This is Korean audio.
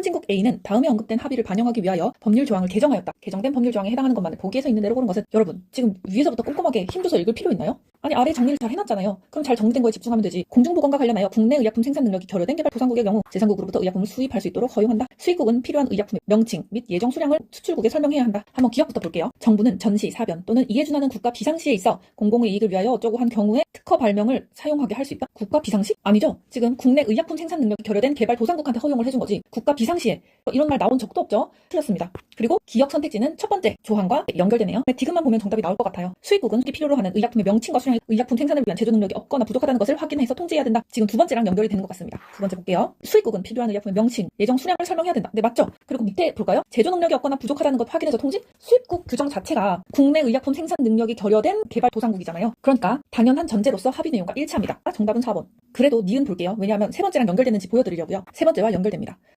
선진국 A는 다음에 언급된 합의를 반영하기 위하여 법률 조항을 개정하였다. 개정된 법률 조항에 해당하는 것만을 보기에서 있는 대로 고른 것은 여러분 지금 위에서부터 꼼꼼하게 힘줘서 읽을 필요 있나요? 아니 아래 정리를 잘 해놨잖아요. 그럼 잘 정리된 거에 집중하면 되지. 공중보건과 관련하여 국내 의약품 생산 능력이 결여된 개발 도상국의 경우 제3국으로부터 의약품을 수입할 수 있도록 허용한다. 수입국은 필요한 의약품의 명칭 및 예정 수량을 수출국에 설명해야 한다. 한번 기억부터 볼게요. 정부는 전시, 사변 또는 이에 준하는 국가 비상시에 있어 공공의 이익을 위하여 어쩌고 한 경우에 특허 발명을 사용하게 할 수 있다. 국가 비상시? 아니죠. 지금 국내 의약품 생산 능력이 결여된 개발 도상국한테 허용을 해준 거지. 국가 비상시에 이런 말 나온 적도 없죠. 틀렸습니다. 그리고 기억 선택지는 첫 번째 조항과 연결되네요. 네, 디귿만 보면 정답이 나올 것 같아요. 수입국은 필요로 하는 의약품의 명칭과 수량, 의약품 생산을 위한 제조 능력이 없거나 부족하다는 것을 확인해서 통제해야 된다. 지금 두 번째랑 연결이 되는 것 같습니다. 두 번째 볼게요. 수입국은 필요한 의약품의 명칭, 예정 수량을 설명해야 된다. 네, 맞죠? 그리고 밑에 볼까요? 제조 능력이 없거나 부족하다는 것 확인해서 통지? 수입국 규정 자체가 국내 의약품 생산 능력이 결여된 개발 도상국이잖아요. 그러니까 당연한 전제로서 합의 내용과 일치합니다. 아, 정답은 4번. 그래도 니은 볼게요. 왜냐하면 세 번째랑 연결되는지 보여드리려고요. 세 번째와 연결됩니다.